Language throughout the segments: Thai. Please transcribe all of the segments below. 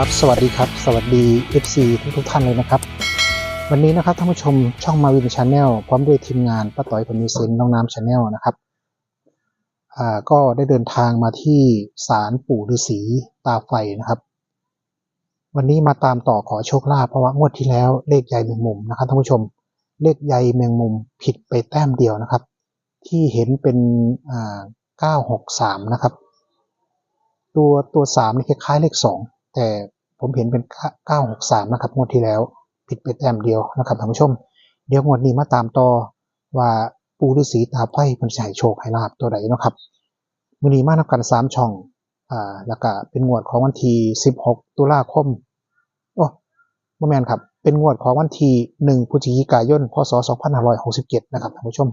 ครับ สวัสดีครับ สวัสดี FC ทุกทุกท่านเลยนะครับ วันนี้นะครับท่านผู้ชมช่องมาวินชาแนลพร้อมด้วยทีมงานป้าต่อยคนมีเซนน้องน้ำชาแนลนะครับอ่าก็ได้เดินทางมาที่ศาลปู่ฤาษีตาไฟนะครับ วันนี้มาตามต่อขอโชคลาภเพราะว่างวดที่แล้วเลขใยแมงมุมนะครับท่านผู้ชมเลขใยแมงมุมผิดไปแต้มเดียวนะครับ ที่เห็นเป็นอ่า963 นะครับ ตัวตัวสามนี่คล้ายๆเลขสอง แต่ผมเห็นเป็นเก้าหกสามนะครับงวดที่แล้วผิดไปแต้มเดียวนะครับท่านผู้ชม เดี๋ยวงวดนี้มาตามต่อว่าปูฤาษีตาไพ่มันจะให้โชคให้ลาบตัวใดนะครับมือนี้มานับกันสามช่องอ่าแล้วก็เป็นงวดของวันที่สิบหกตุลาคมโอ้โมแมนครับเป็นงวดของวันที่หนึ่งพฤศจิกายนพศสองพันะครับท่านผู้ชม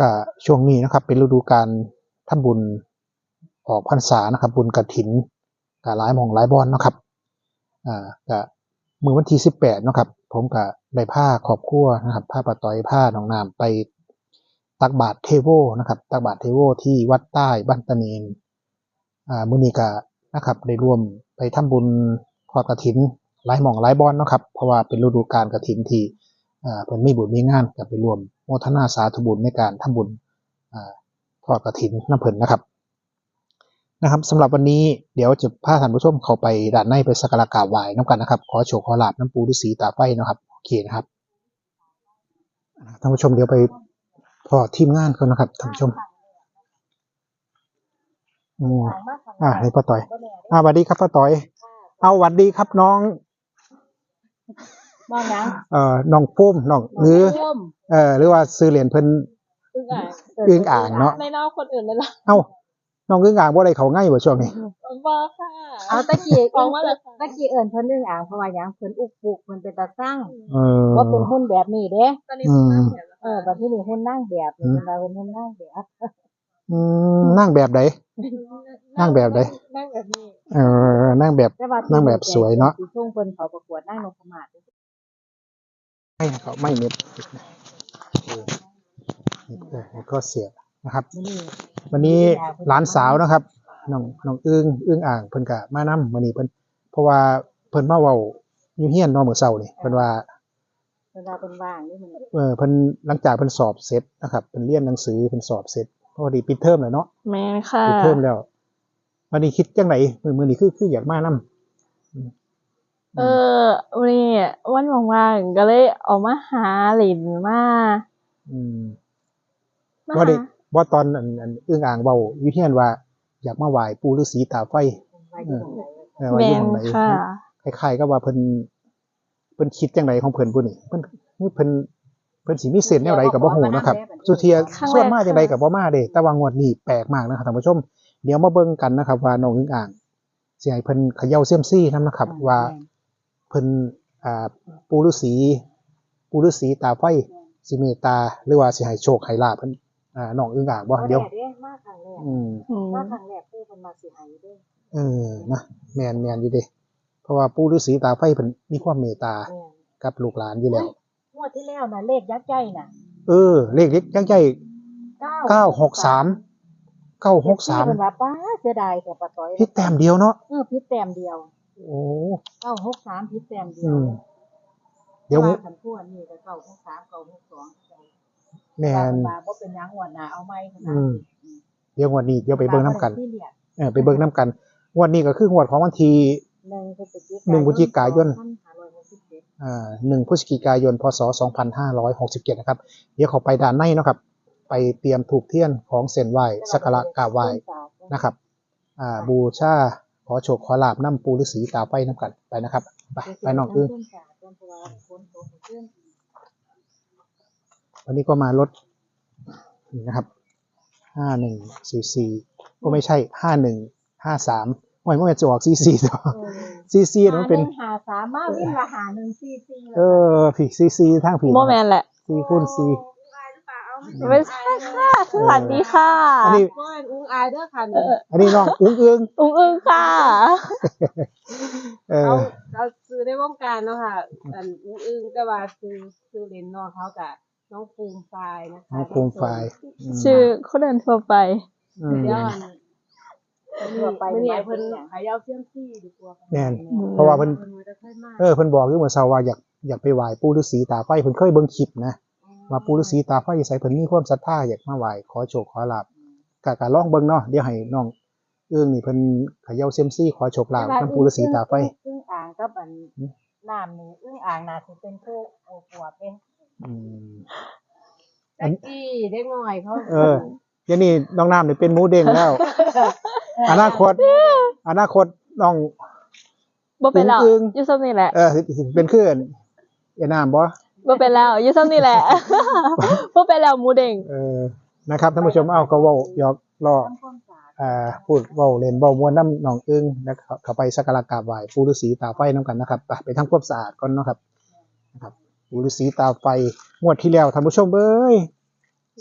ก็ช่วงนี้นะครับเป็นฤดูการทำบุญออกพรรษานะครับบุญกระถิน กับหลายมองหลายบอนนะครับอ่าก็มือวันที่สิบแปดนาะครับ ผมก็ได้ผ้าขอบครัวนะครับผ้าปะตอยผ้าหนองน้ำไปตักบาตรเทโวนะครับ ตักบาตรเทโวที่วัดใต้บ้านตะเนนอ่ามือนีก็นะครับได้ร่วมไปทำบุญทอดกระถินหลายหมองหลายบอนเนาะครับ เพราะว่าเป็นฤดูการกระถินที่อ่าเพิ่นมีบุญมีงานก็ไปรวมโมทนาสาธุบุญในการทำบุญอ่าทอดกฐินน้ำเพิ่นนะครับ นะครับสำหรับวันนี้เดี๋ยวจะพาท่านผู้ชมเข้าไปด้านในไปสักการะกราบไหว้น้ำกันนะครับ ขอโชคขอลาบน้ำปูฤาษีตาไฟนะครับโอเคนะครับอ่าท่านผู้ชมเดี๋ยวไปพอทีมงานกันนะครับท่านผู้ชมอืมอ่าให้ป้าต่อยอ่าสวัสดีครับป้าต่อย เอาสวัสดีครับน้องมองยังเอ่อน้องปุ้มน้องหรือร่วมเอ่อหรือว่าซื้อเหรียญเพิ่นอึ้งอ่างอึ้งอ่างเนาะไม่เล่าคนอื่นเลยล่ะเอ้า น้องกึ่งอ่างบ่ได้เขาง่ายบ่ช่วงนี้ว่าค่ะเอาตะกี้ออกมาเลยค่ะตะกี้เอิญเพิ่นนึงอ่างเพราะว่าหยังเพิ่นอุกปุกเพิ่นเป็นตาสร้างเออว่าเป็นหุ้นแบบนี้เด้ตอนนี้อืมนั่งเดี๋ยวแล้วเออบัดที่นี่หุ้นนั่งแบบนี่อืมเพิ่นว่าเพิ่นหุ้นนั่งแบบอืมนั่งแบบใดนั่งแบบใดนั่งแบบนี้เออนั่งแบบแต่ว่านั่งแบบสวยเนาะสิส่งเพิ่นเขาประกวดนั่งนพมาศไม่เขาไม่เน็ตเออเออก็เสีย นะครับมื้อนี้วันนี้หลานสาวนะครับน้องน้องอึ้งอึ้งอ่างเพิ่นก็มานำมื้อนี้เพิ่นเพราะว่าเพิ่นมาเว้าอยู่เฮียนเนาะมื้อเช้านี่เพิ่นว่าเวลาเพิ่นว่างนี่มันเออเพิ่นหลังจากเพิ่นสอบเสร็จนะครับเพิ่นเรียนหนังสือเพิ่นสอบเสร็จพอดีปิดเทอมแล้วเนาะแม่ค่ะปิดเทอมแล้ววันนี้คิดจังไหนมือมือนี้คือคืออยากมานำเออวันนี้วันว่างๆก็เลยออกมาหาหลินมาอืมมาว่าเด็กหา ว่าตอนอันอันอึ้งอ่างเบาอยู่เฮียนว่า อยากมาไหว้ปู่ฤาษีตาไฟว่าอยู่ตรงไหนเออว่าแมอยู่หนม้องไหนค่ะคล้ายๆก็ว่าเพิ่นเพิ่นคิดจังไดของเพิ่นผู้นี่เพิ่นเพิ่นเพิ่นสิมีเส้นแนวใดก็บ่ฮู้นะครับ สุเทียครั้งแรกส่วนมากจังไดก็บ่มาเด้แต่ว่างวดนี้แปลกมากนะครับท่านผู้ชม เดี๋ยวมาเบิ่งกันนะครับ ว่าน้องอึ้งอ่างสิให้เพิ่นเขย่าเซียมซี่นํนะครับ ว่าเพิ่นอ่าปูฤาษีปูฤาษีตาไฟสิเมตตาหรือว่าสิให้โชคให้ลาภเพิ่น อ่าน้องอึ้งอ่างบ่เดี๋ยวแม่มาครั้งแรกอืมอืมมาครั้งแรกผู้เพิ่นมาสิให้เด้เออนะแม่นแม่นอยู่เด้เพราะว่าปูฤาษีตาไฟเพิ่นมีความเมตตาแม่นกับลูกหลานอยู่แล้วงวดที่แล้วน่ะเลขยักษ์ใหญ่น่ะ เออ เลขเล็กยังใหญ่963เพิ่น963ว่าป้าเสียดายแต่ปะต้อยพิดแต้มเดียวเนาะเออพิษแต้มเดียว โอ้963พิษแต้มเดียอืวมเดี๋ยวว่าคันพวกนี้ก็963 962 แม่นว่าบ่เป็นหยังงวดหน้าเอาใหม่ขนาดอืมเดี๋ยวงวดนี้เดี๋ยวไปเบิ่งนํกัน ที่เรียกเออไปเบิ่งนํกันงวดนี้ก็คืองวดของวันที่ หนึ่งพฤศจิหนึ่งพฤศจิกายน 2567อ่าหนึ่งพฤศจิกายน พศ 2567 นะครับ เดี๋ยวเขาไปด้านในเนาะครับ ไปเตรียมถูกเทียนของเส้นไหว้สักการะกราบไหว้นะครับ อ่า บูชา ขอโชคขอลาบน้ำปูฤาษีตาไฟน้ำกันไปนะครับ ไป ไปน้องอึ้งวันนี้ ก็มารถนี่นะครับห้าหนึ่งสี่สี่ก็ไม่ใช่ห้าหนึ่งห้าสามไม่ไม่จะออกซีซีต่อซีซีมันเป็นหาสามมาวิ่งละหาหนึ่งสี่สี่เออผีซีซีทางผีโมแมนแหละซีคูณซีไม่ใช่ค่ะสวัสดีค่ะ อันนี้ก้อนอุ้งอายเด้อค่ะเอออันนี้น้องอุ้งเอื้องอุ้งอึ้งค่ะเอเอาอเราซื้อในวงการเนาะค่ะอันอึ้งอึ้งแต่ว่าซื้อซื้อเลนส์น้องเขากับ น้องภูมิไฟล์นะคะน้องโคมไฟล์มชื่อคนเดินทั่วไป อืมเดี๋ยวอันทั่วไปมื้อนี้หมายเพิ่นถึงหยังขายเอาเสี่ยมซี่ดีกว่าแม่นอืมเพราะว่าเพิ่นเพิ่นว่าจะเคยมาเออเพิ่นบอกอยู่เมื่อเช้าว่าอยากอยากไปไหว้ปู่ฤาษีตาไฟเพิ่นเคยเบิ่งคลิปนะว่าปู่ฤาษีตาไฟใส่เพิ่นมีความศรัทธาอยากมาไหว้ขอโชคขอลาภก็ก็ลองเบิ่งเนาะเดี๋ยวให้น้องเอื้องนี่เพิ่นเขย่าเซียมซี่ขอโชคลาภนำปู่ฤาษีตาไฟอึ้งอ่างกับอันอืมน้ำนี่อึ้งอ่างน่าสิเป็นผู้โอ้ปวดเด้อืม ตะกี้เด็กน้อยเขาเออเดี๋ยวนี้น้องน้ำนี่เป็นหมูเด้งแล้ว อนาคต อนาคตน้องบ่เป็นแล้วอึ้งอยู่ซ้ำนี่แหละเออสิเป็นคืออันไอ้น้ำบ่บ่เป็นแล้วอยู่ซ้ำนี่แหละบ่เป็นแล้วหมูเด้งเออนะครับท่านผู้ชมเอาก็เว้าหยอกล้อทำความสะอาดอ่าพูดเว้าเล่นเว้าม่วนน้ำน้องอึ้งนะครับเข้าไปสักการะกราบไหว้ปู่ฤาษีตาไฟน้ำกันนะครับไปไปทำความสะอาดก่อนเนาะครับนะครับปู่ ฤาษีตาไฟงวดที่แล้วท่านผู้ชมเอ้ย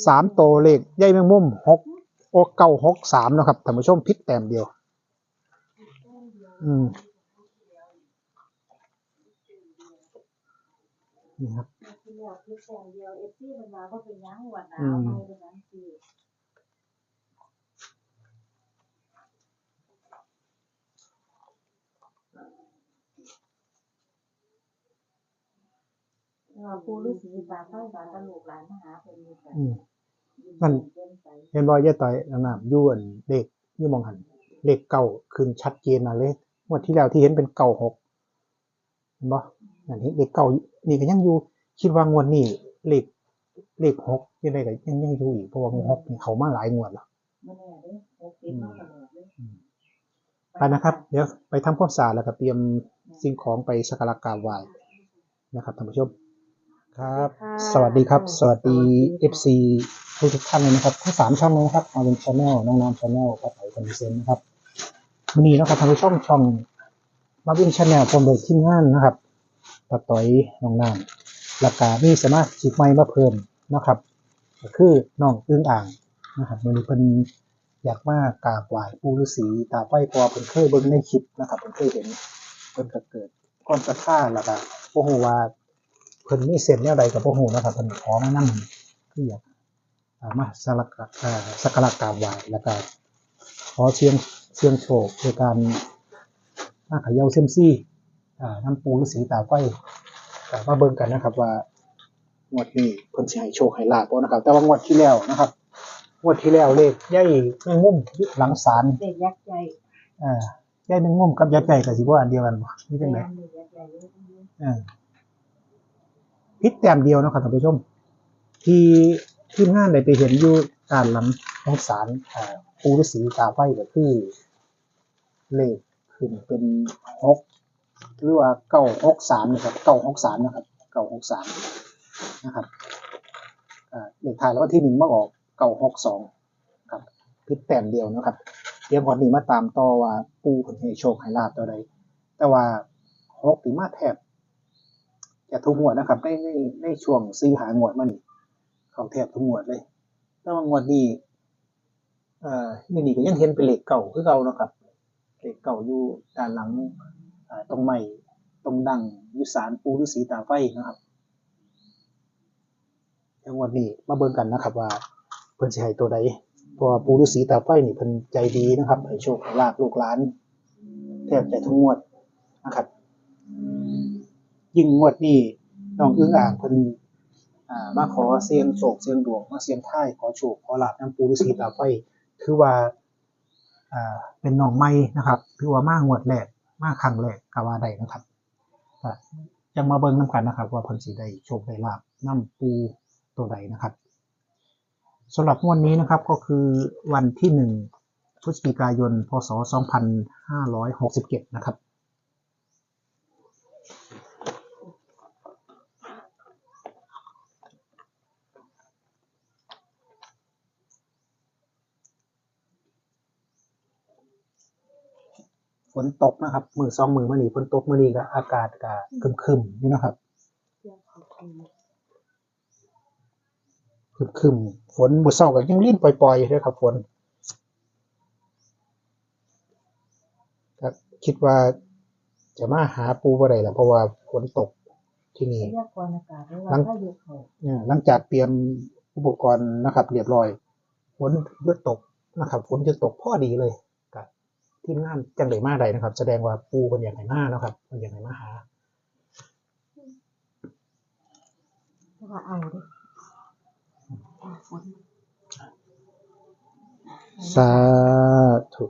สามโตวเลขใหญ่แมงมุมหกโอเก้าหกสามเนาะครับท่านผู้ชมพิษแต้มเดียว อืมนี่ครับ ที่แล้วคือแสงเดียว FC เพิ่นว่าบ่เป็นหยังหวดหนา อื ว ม ไม่เป็นหยังสิ ว่าปู่ฤาษีตาไฟบาตะลูกหลานมาหาเพิ่นนี่ก็อืมนั่นเพิ่นไปเห็นบ่ยายต่อยนางน้ำยวนเลขยี่มองหันเลขเก้าขึ้นชัดเจนมาเลยงวดที่แล้วที่เห็นเป็นเก้าหกเห็นบ่นั่นเห็นเลขเก้านี่ก็ยังอยู่ คิดว่างวดนี้เลขเลขหกยังไงก็ยังยังอยู่อีกเพราะว่างวดหกนี่เขามาหลายงวดแล้วบ่แน่เด้โอเคมาตลอดเลยไปนะครับ เดี๋ยวไปทำความสะอาดแล้วก็เตรียมสิ่งของไปสักการะกราบไหว้นะครับท่านผู้ชม ครับ สวัสดีครับ สวัสดี FC ทุกทุกๆท่านเลยนะครับทั้งสามช่องเลยนะครับมาเป็นชาแนลน้องน้ำชาแนลป้าไผ่คอนดิเซนนะครับวันนี้นะครับทางช่องช่องมาวินชาแนลพร้อมโดยทีมงานนะครับป้าต้อยน้องน้ำแล้วก็มีสามารถชิกไม้มาเพิ่มนะครับก็คือน้องอึ้งอ่างนะครับวันนี้เพิ่นอยากมากราบไหว้ปู่ฤาษีตาไฟเพอเพิ่นเคยเบิ่งในคลิปนะครับเพิ่นเคยเห็นเพิ่นก็เกิดก้อนศรัทธาแล้วก็บ่ฮู้ว่าเพิ่นมีเส้นแนวใดกับบ่ฮู้นะครับเพิ่นขอมานำคืออยากอ่ามาสักการะอ่าสักการะกราบไหว้แล้วก็ขอเชียงเชียงโชคโดยการมาเขย่าเซียมซี่อ่าน้ำปูฤาษีตาไฟก็มาเบิ่งกันนะครับ ว่างวดนี้เพิ่นสิให้โชคให้ลาภบ่นะครับ แต่ว่างวดที่แล้วนะครับงวดที่แล้วเลขใหญ่แมงมุมอยู่หลังศาลเด็กยักษ์ใหญ่อ่าใหญ่แมงมุมกับยัดใหญ่ก็สิบ่อันเดียวกันบ่นี่จังไดเด็กยักษ์ใหญ่เลยเออ พิษแต้มเดียวนะครับท่านผู้ชม ที่ทีมงานได้ไปเห็นอยู่การลังของศาลอ่าปูฤาษีตาไฟก็คือเลขขึ้นเป็นหกหรือว่าเก้าหกสามนะครับเก้าหกสามนะครับเก้าหกสามนะครับเลขท้ายแล้วก็ที่หนึ่งมาออกเก้าหกสองครับพิษแต้มเดียวนะครับเดี๋ยววันนี้มาตามต่อว่าปูผลให้โชคให้ลาบตัวใดแต่ว่าหกถึงมาแทบ จะทุกงวดนะครับในในในช่วงซื้อหางวดมานี่เขาแทบทุกงวดเลยแต่ว่างวดนี้เอ่อนี่นี่ก็ยังเห็นเป็นเลขเก่าคือเก่านะครับเลขเก่าอยู่ด้านหลังอ่าตรงใหม่ตรงดังยุสารปูฤาษีตาไฟนะครับยวงวดนี้มาเบิ่งกันนะครับว่าเพิ่นสิให้ตัวใดเพราะว่าปูฤาษีตาไฟนี่เพิ่นใจดีนะครับให้โชคให้ลาภลูกหลาน แทบจะทุกงวดนะครับ ยิ่งงวดนี้น้องอึ้งอ่างเพิ่นอ่ามาขอเสียงโชคเสียงดวงมาเสียงท้ายขอโชคขอลาบน้ำปูฤาษีตาไฟถือว่าอ่าเป็นน้องใหม่นะครับถือว่ามางวดแรกมาครั้งแรกก็ว่าได้นะครับก็จังมาเบิ่งนํกันนะครับ ว่าเพิ่นสิได้โชคได้ลาบน้ำปูตัวใดนะครับสำหรับงวดนี้นะครับก็คือวันที่หนึ่งพฤศจิกายน พศ 2567 นะครับ ฝนตกนะครับ มือสองมือมื่อนี้ฝนตกมื่อนี้ก็อากาศก็ครึมครึมๆนี่นะครับครึมครึมๆฝนมือเศร้าก็ยังลิ้นปล่อยๆอยู่เลยครับ ฝนก็คิดว่าจะมาหาปูบ่ได้แล้วเพราะว่าฝนตกที่นี่พยากรณ์อากาศหรือว่าหลังพายุเขาเนี่ยหลังจากเตรียมอุปกรณ์นะครับ เรียบร้อยฝนหยุดตกนะครับฝนจะตกพอดีเลยก็ ทีมงานจังไดมาใดนะครับ แสดงว่าปูคนอยากให้มาเนาะครับคนอยากให้มาหาแต่ว่าเอาเด้สาธุ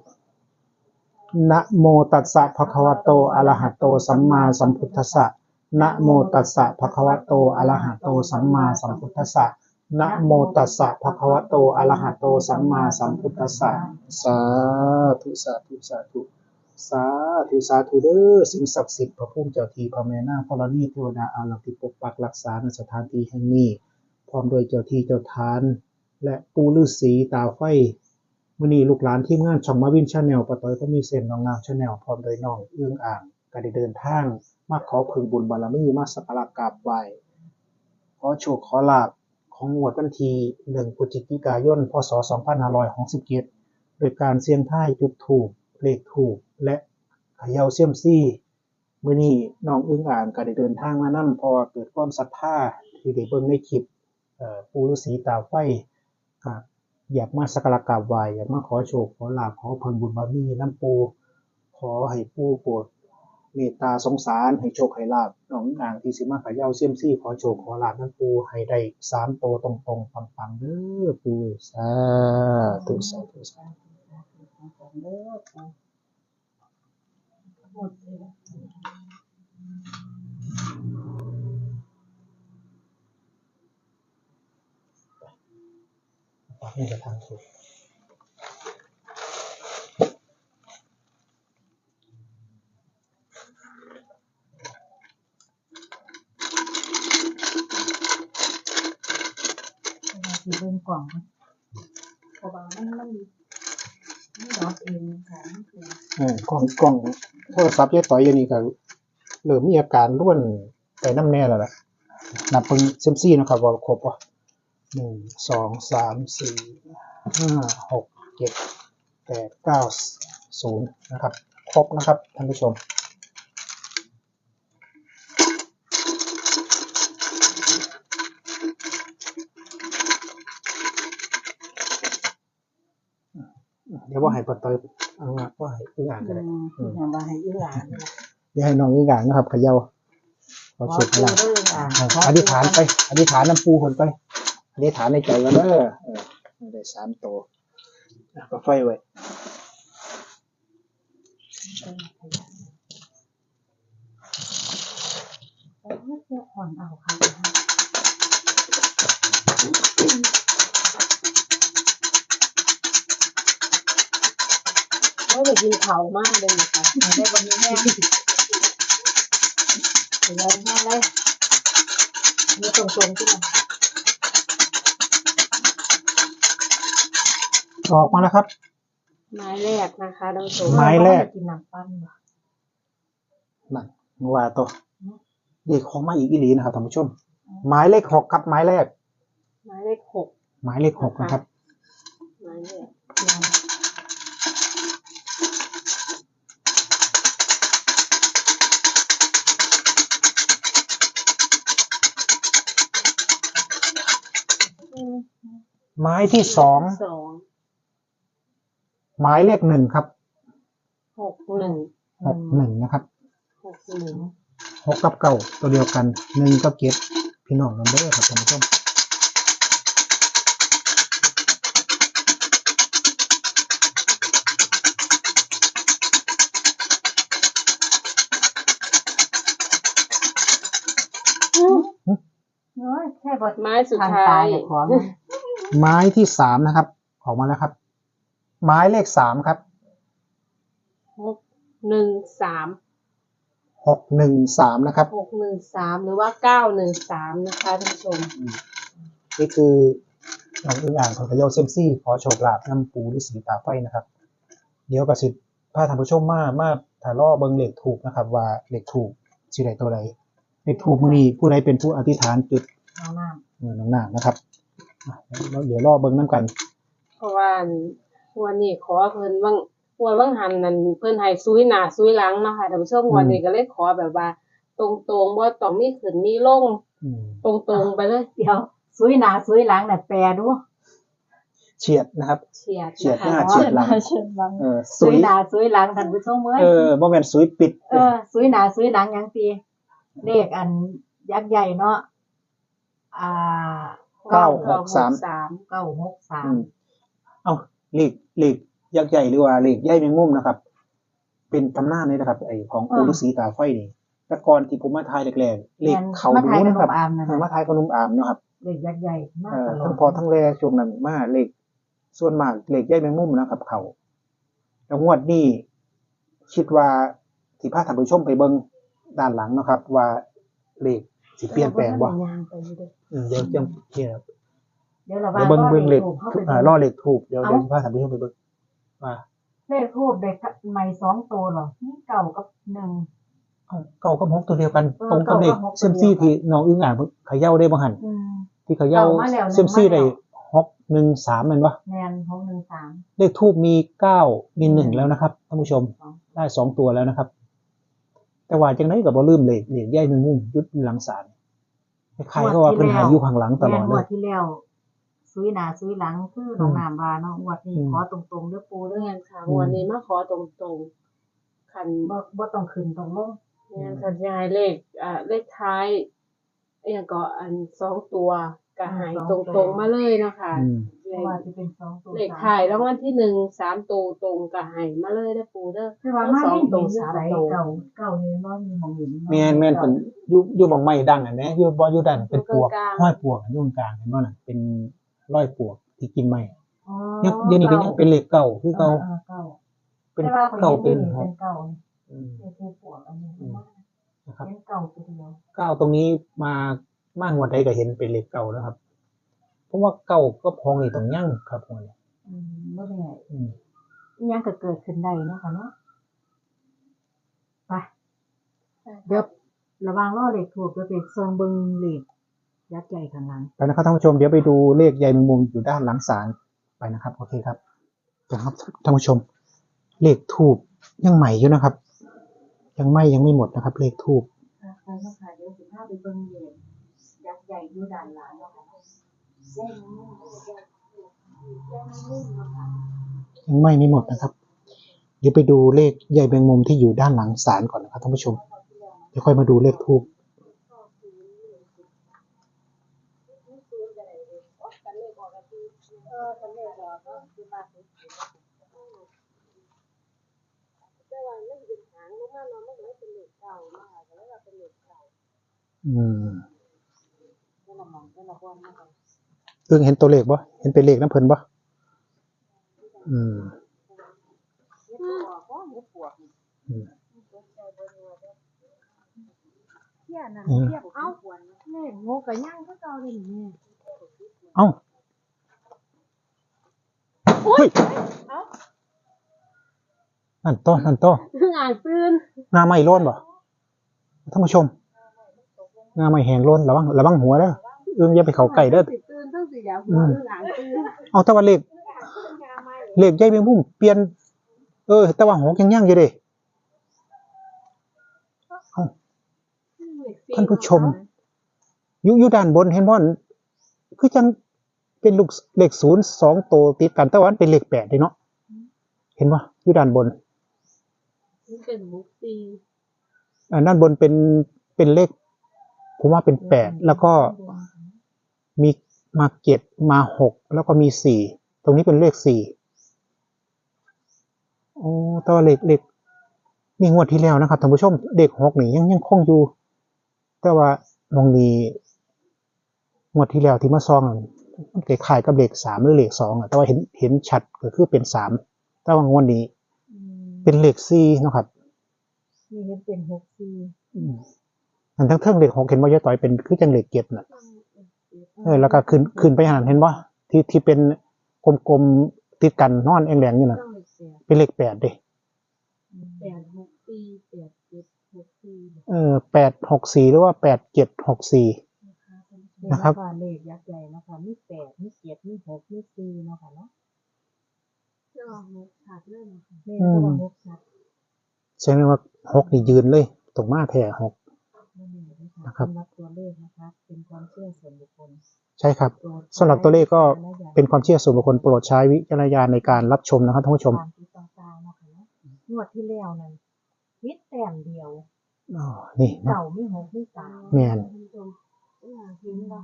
นะโมตัสสะภะคะวะโตอะระหะโต สัมมาสัมพุทธัสสะนะโมตัสสะภะคะวะโตอะระหะโต สัมมาสัมพุทธัสสะ นะโมตัสสะภะคะวะโตอะระหะโตสัมมาสัมพุทธัสสะสาธุสาธุสาธุสาธุสาธุเด้อสิ่งศักดิ์สิทธิ์พระภูมิเจ้าที่พระแม่นางธรณีเทวดาอารักษ์ที่ปกปักรักษาในสถานที่แห่งนี้พร้อมด้วยเจ้าที่เจ้าทาน และปู่ฤาษีตาไฟมื่อนี้ลูกหลานทีมงานช่องมาวินชาแนลปะตอยก็มีเส้นน้องนางชาแนลพร้อมโดยน้องเอื้องอ่างก็ได้เดินทาง มาขอพึงบุญบารมีมาสักการะกราบไหว้ขอโชคขอลาภ ของงวดวันที่1พฤศจิกายน พศ 2567 โดยการเสี่ยงทายจุดถูกเลขถูกและขย่าเสี่ยมซี่มื่อนี้น้องอื้งอ่างก็ได้เดินทางมานั่เพราะว่าเกิดความศรัทธาที่ได้เบิ่งในคลิปปูฤาษีตาไฟก็อยากมาสักการะกราบไหว้อยากมาขอโชคขอลาภขอเพิ่มบุญบารมีน้ำปูขอให้ปูโปรด เมตตาสงสารให้โชคให้ลาภน้องนางที่สิมาเขย่าเสี่ยมซี่ขอโชคขอลาภน้ำปูให้ได้สามโตตรงๆปังๆเด้อปูสาธุสาธุสาธุเด้อปูหมดเลยนี่จะทางถูก แต่ว่า สิเบิ่งกล่องนเพราะว่ามันมันมันดอกเองค่ะมันคือเออกล้องกล้องโทรศัพท์ยายต่อยอยางนี้ก็เริ่มมีอาการร่วนไปน้ำแน่แล้วล่ะนับเพิ่งเซมซี่นะครับว่าครบป่ะหนึ่งสองสามสี่ห้าหกเจ็ดแปดเก้าศูนย์นะครับ ครบนะครับท่านผู้ชม เดี๋ยวว่าให้ปะเตยเอาว่าว่าให้อึ่งอ่างก็ได้อืมคืออย่างว่าให้อื้อหลานนี่ล่ะเดี๋ยวให้น้องอึ่งอ่างนะครับเขย่าขอขอสุดปูพลังเด้ออะอ่าอธิษฐานไป อธิษฐานน้ำปูคนไปอธิษฐานในใจกันเด้อเออได้สามโตวอะก็ไฟไว้เออเสื้ออ่อนเอาค่ะ เขาไปกินเขามากเลยนะคะไม่ได้บ่มีแม่เดี๋ยวแม่เลยมีตรงๆที่มันออกมาแล้วครับ ไม้แรกนะคะท่านผู้ชมไม้แรก กินน้ำปั้นว่ะนั่นนัวตัวเด็กของมาอีกอีหลีนะครับท่านผู้ชม หมายเลขหกครับ หมายเลขไม้เลขหกหมายเลขหกนะครับ หมายที่สองสองหมายเลขหนึ่งครับหกหนึ่งหกหนึ่งนะครับหกหนึ่งหกกับเก้าตัวเดียวกันหนึ่งกับเจ็ดพี่น้องกันเด้อครับท่านผู้ชมน้อยแค่บดไม้สุดทางท้าตายยของ ไม้ที่สามนะครับ ออกมาแล้วครับหมายเลขสามครับหกหนึ่งสามหกหนึ่งสามนะครับ หกหนึ่งสามหรือว่าเก้าหนึ่งสามนะคะท่านผู้ชมนี่คือน้องอึ่งอ่างของพระเยาเซยมซี่ขอโชคลาภน้ำปูหรือสีตาไฟนะครับ เดี๋ยวกระสิบพาท่านผู้ชมมามาถ่ายล่อเบิงเหล็กถูกนะครับ ว่าเหล็กถูกสีใดตัวใดเหล็กถูกมือนี้ผู้ใดเป็นผู้อธิษฐานจุดน้ำน้เงินน้องหนานะครับอะ แล้วเดี๋ยวล่อเบิงน้ำกัน เพราะว่าวันนี้ขอเพิ่นว่างวันว่างหันนั่นเพิ่นให้ซุยหน้าซุยหลังเนาะค่ะท่านผู้ชมอืมวันนี้ก็เลยขอแบบว่า ตรงๆบ่ต้องมีขึ้นมีลงอืมตรงๆไปเลยำเดี๋ยวซุยหนาซุยหลังน่ะแปลดูเฉียดนะครับ เฉียดเฉียดหน้านะคะเฉียดหลังเชิญบังเออสสุวยยหน้าสวยหลังท่านผู้ชมเอ้ยเออบ่แม่นสุยปิด เออสวยหน้าสวยหลังหยังตีเลขอันยักษ์ใหญ่เนาะอ่า เก้าหกสามสามเก้าหกสาอืมมเอ้าเลขเลขยักษ์ใหญ่หรือว่าเลขใหญ่แมงมุมนะครับ เป็นตำนานเลยนะครับ ไอ้ของปู่ฤาษีตาไฟนี่แต่ก่อนที่ผมมาทายแรกๆเลขเขามาดูถ่ายขนะนครับมอามนะเออมาทายขนมอามเนาะครับเลขยักษ์ใหญ่มากเออตลอทั้ดงพอทั้งแรช่วงนั้นมาเลขส่วนมากเลขใหญ่แมงมุมนะครับ เขาแล้วงวดนี้คิดว่าที่พาท่านผู้ชมไปเบิ่งด้านหลังเนาะครับ ว่าเลข สิเปลี่ยนแปลงบ่ยางไปอยู่เด้ออืมเดี๋ยวจังเดี๋ยวเดี๋ยวเราเดี๋ยวเบิ่งเบิ่งเลขทูบเข้าไปอ่าเบิ่งล่อเลขถูกเดี๋ยวเดี๋ยวสิพาท่านผู้ชมไปเบิ่งว่าเลขทูบเด็กใหม่สองตัวเหรอนี่เก่ากับหนึ่งเอ้าเก้ากับหกตัวเดียวกันเออตรงกับเลขเก้ากับหกตัวเซยมซี่เดียวกันที่น้องอึ้งอ่านเขย่าได้บ่หันอืมที่เขย่าเก้ามาแล้วหนึ่งเซยมซี่มาแล้ได้วหกหนึ่งสามแมันวะแมนหกหนึ่งสามเลขทูบมีเก้ามีหนึ่งอืมแล้วนะครับท่านผู้ชมสองได้สองตัวแล้วนะครับ แต่ว่าจังไดก็บ่ลืมเลขเลขใหญ่แมงมุมยุดหลังศาลใครๆก็ว่าเพิ่นหายอยู่ข้างหลังตลอดแม่นงเลวยดที่แล้วซุยหน้าซุยหลังคือน้องน้ำบาเนาะงวดนี้อืมขอตรงๆเด้อปูเด้อเรื่องค่ะวันนี้มาขอตรงๆคันบ่บ่ต้องขึ้นต้องลงงานสัญญาเลขอ่าเลขท้ายอหย่างก็อันสองตัวก็หายตรงๆมาเลยเนาะคะอืม เพราะว่าจะเป็นสองตัวเลขท้ายรางวัลที่หนึ่งสามตัวตรงก็ใหายมาเลยได้อปูเด้อคือว่ามาสองไม่ตัเห็วนอยู่สามไสตัวเก่าเก่านี่บ่มีหมองเห็นแม่นแม่นเพิ่นอยู่อยู่บังไม้ดังอะแหมอยู่บ่อยู่ดันเป็นปวกกลางๆห้อยปวกอยู่กลางๆเห็นบ่น่ะเป็นร้อยปวกที่กินไม้อ๋อยังเดี๋ยวนี้ก็ยังเป็นเลขเก่าคือเก่าออเก่าเป็นแต่ว่าคนเก่าเห็เป็นนหเป็กนเก่าอืม เป็นผู้ปวดอันนี้อืม นะครับเป็นเก่าตัวเดียวเก้าตรงนี้มามากงวดใดก็เห็นเป็นเลขเก่าแล้วครับ เพราะว่าเก่าก็พองนี่ต้องยั่งครับผมเนี่ยอืมบ่ได้อืมอิหยังก็เกิดขึ้นได้เนาะค่ะเนาะไปเดี๋ยวระวังล้อเหล็กถูกเดี๋ยวไปซองเบิ่งเหล็กยัดใหญ่ข้างหลังไปนะครับท่านผู้ชมเดี๋ยวไปดูเลขใยแมงมุมอยู่ด้านหลังศาลไปนะครับโอเคครับนะครับท่านผู้ชม เลขทูบยังใหม่อยู่นะครับ ยังไม่ยังไม่หมดนะครับ เลขทูบค่ะไปเนาะค่ะเดี๋ยวสิพาไปเบิ่งเหล็กยัดใหญ่อยู่ด้านหลังเนาะค่ะ ยังไม่ไม่หมดนะครับ เดี๋ยวไปดูเลขใยแมงมุมที่อยู่ด้านหลังศาลก่อนนะครับท่านผู้ชมเดี๋ยวค่อยมาดูเลขทูบแต่ว่ามัน เป็นหางลงมาเนาะมันก็เลยเป็นเลขเก่าเนาะค่ะก็เลยว่าเป็นเลขเก่าอืมเดี๋ยวเรามองเดี๋ยวเราว่ามันก็เพิ่งเห็นตัวเลขบ่เห็นเป็นเลขน้ำเพลินบ่อืมเฮ็ดปวกบ่เฮ็ดปวกอืมเที่ยนั่นอืมเที่ยบ่เอาปวนเลขโง่ก็ย่างคือเก่าเลยนี่เอ้าเฮ้ยนั่นต้อนั่นต้อเพิ่งอ่านตื่นงาไม่ร่นบ่ท่านผู้ชมงาไม่แหงร่นระวังระวังหัวเด้อเอื้อมอย่าไปเขาไก่เด้อสิตื่น ทั้งสิอยากหัวเพิ่งอ่านตื่นเอาแต่ว่าเลขเลขใหญ่แมงมุมเปลี่ยน เออ แต่ว่าหกยังยั่งอยู่เด้เอ้าท่านผู้ชมอยู่อยู่ด้านบนเห็นบ่อนคือจังเป็นลูกเลขศูนย์สองตัวติดกันแต่ว่ามันเป็นเลขแปดเลยเนาะเห็นบ่อยู่ด้านบนมันเป็นมุกซีอ่าด้านบนเป็นเป็นเลขผมว่าเป็นแปดแล้วก็มี มาเจ็ดมาหกแล้วก็มีสี่ตรงนี้เป็นเลขสี่โอ้แตัวาเลขเลขนี่งวดที่แล้วนะครับท่านผู้ชมเลขหกนี่ยังยังคงอยู่ แต่ว่ามองนี้งวดที่แล้วที่มาซองนั่นมันคล้ายๆกับเลขสามหรือเลขสองอะแต่ว่าเห็นเห็นชัดก็คือเป็นสามแต่ว่างวดนี้อืมเป็นเลขสี่เนาะครับนี่เฮ็ดเป็นหกสี่อืมอันทั้งเทิงเลขหกเห็นว่าเยอะต่อยเป็นคือจังเลขเจ็ดน่ะ เออแล้วก็ขึ้นขึ้นไปหันเห็นป่ะที่ที่เป็นกลมๆติดกันนอนแองแดงอยู่น่ะต้องเลขแปดเป็นเลขแปดเด้แปดหกสี่แปดเจ็ดหกสี่เออแปดหกสี่หรือว่าแปดเจ็ดหกสี่นะครับเยกว่าเลขยักษ์ใหญ่เนาะค่ะมีแปดมีเจ็ดมีหกมีสี่เนาะค่ะเนาะเจ้าหกขาดเลยเนาะค่ะแม่นก็ว่าหกชัดแสดงว่าหกนี่ยืนเลยตรงมาแท้หกนั่นเอง นะคะนะครับสำหรับตัวเลขนะคะเป็นความเชื่อส่วนบุคคลใช่ครับโปรดสำหรับตัวเลขก็ใช้วิจารณญาณเป็นความเชื่อส่วนบุคคลโปรดใช้วิจารณญาณในการรับชมนะครับท่านผู้ชมตามที่ต่างๆนะคะเนาะงวดที่แล้วนั้นนิดแต้มเดียวอ๋อนี่เนาะเก่ามีหกมีสามแม่นเห็นบ่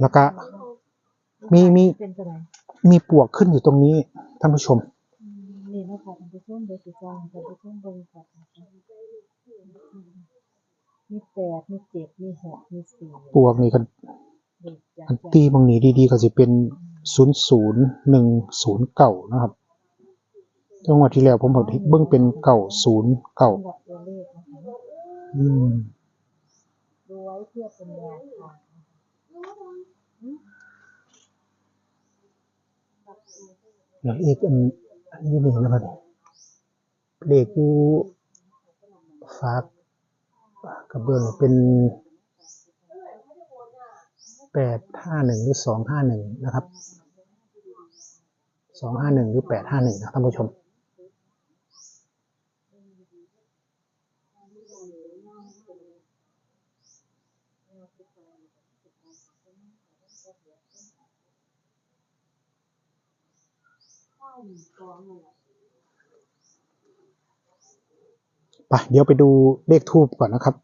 แล้วก็มีมีเป็นตัวไหนมีปวกขึ้นอยู่ตรงนี้ท่านผู้ชมนี่นะคะท่านผู้ชมเดี๋ยวสิจองท่านผู้ชมเบิ่งก่อนนะคะ มีแปดมีเจ็ดมีหกมีสี่ปวกนี่กันเด็กจากอันตีบางนี้ดีๆก็สิเป็นศูนย์ศูนย์หนึ่งศูนย์เก่านะครับจังหวัดที่แล้วผมบอกเบิ่งเป็นเก่าศูนย์เก่าสำหรับตัวเลขนะคะอืมดูไว้เพื่อเป็นแนวทางแล้วเลขอันอันนี้นี่นะครับเลขอยู่ฝาก กระเบื้องเป็นแปดห้าหนึ่งหรือสองห้าหนึ่งนะครับสองห้าหนึ่งหรือแปดห้าหนึ่งนะท่านผู้ชมไปเดี๋ยวไปดูเลขทูบก่อนนะครับ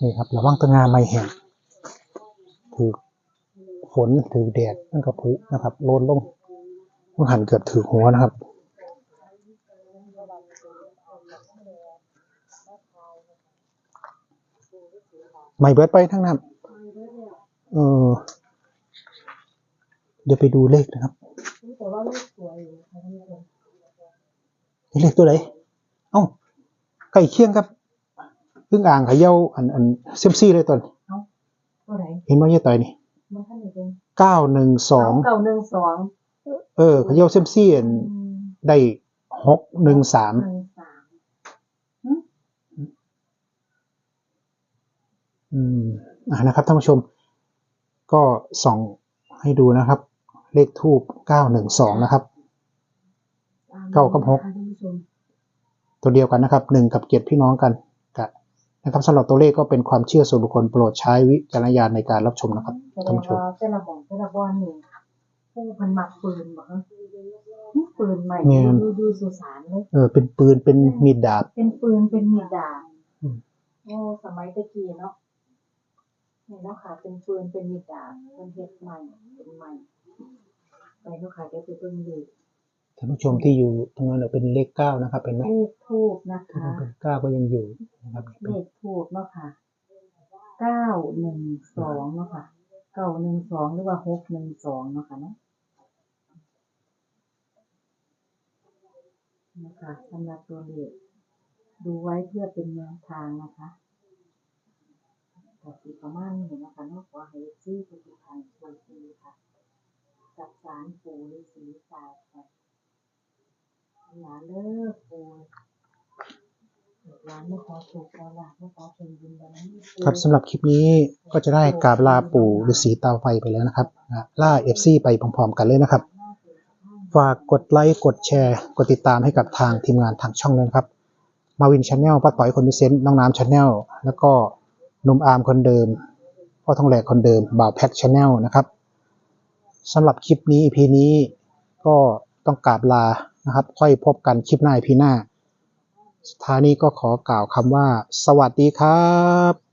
นี่ครับระวังตะงาไม่แห้งถือฝนถือแดดนั่นก็ผุนะครับโลนลงต้องหันเกือบถือหัวนะครับไม่เบิดไปทั้งนั้นเออเดี๋ยวไปดูเลขนะครับแต่ว่า เลขสวยอยู่นะคะท่านผู้ชมนี่เลขตัวไหนเอ้าใกล้เคียงกับพึ่งอ่างเขย่าอันอันเซยมซี่เลยตอนตัวไหนเห็นว่าเยอะต่อยนี่มันท่านไหนเป็นเก้าหนึ่งสองเก่าหนึ่งสองเออเขย่าเซยมซี่อันได้หกหนึ่งสามหนึ่งสามอืมอ่านะครับท่านผู้ชม ก็ส่องให้ดูนะครับ เลขทูบเก้าหนึ่งสองนะครับ เก้ากับหกท่านผู้ชม ตัวเดียวกันนะครับหนึ่งกับเจ็ดพี่น้องกันกะนะครับสำหรับตัวเลขก็เป็นความเชื่อส่วนบุคคลโปรดใช้วิจารณญาณในการรับชมนะครับแสดท่านงผู้ชมว่าแต่ละบ่องแต่ละบอนนี่ผู้พันหมักปืนบอกว่านี่ปืนใหม่แม่นดูดูสุสานเลยเออเป็นปืนเป็นมีดดาบ เป็นปืนเป็นมีดดาบอืมโอ้สมัยตะกี้เนาะนี่เนาะค่ะเป็นปืนเป็นมีดดาบเป็นเฮ็ดใหม่เป็นใหม่ไปเนาะค่ะเดี๋ยวไปเบิ่งเลข ท่านผู้ชมที่อยู่ตรงนั้นเนยเป็นเลขเก้านะครับ เป็นไหมเลขทูบนะที่คะมันเป็นเก้าก็ยังอยู่นะครับเลขทูบเนาะค่ะเก้าหนึ่งสองเนาะค่ะเก้าหนึ่งสองหรือว่าหกหนึ่งสองเนาะค่ะเนาะนะคะสำหรับตัวเลขดูไว้เพื่อเป็นแนวทางนะคะแต่สีประมาณนี้นะคะเนาะขอให้ชื่อทุกท่านโชคดีค่ะกับสารปู่ฤาษีตาค่ะ หลานเลิกปู่หลานไม่ขอถูกขอลาไม่ขอเป็นบุญบารมีครับสำหรับคลิปนี้ก็จะได้กราบลาปู่ฤาษีตาไฟไปแล้วนะครับนะล่าเอฟซีไปพร้อมๆกันเลยนะครับ ฝากกดไลค์กดแชร์ กดติดตามให้กับทางทีมงานทางช่องด้วยนะครับ มาวินชาแนลป้าต่อยคนมิเซนน้องน้ำชาแนลแล้วก็หนุ่มอาร์มคนเดิมพ่อทองแหลกคนเดิมบ่าวแพ็กชาแนลนะครับสำหรับคลิปนี้ EP นี้ก็ต้องกราบลา นะครับ ค่อยพบกันคลิปหน้าพีหน้า สุดท้ายนี้ก็ขอกล่าวคำว่า สวัสดีครับ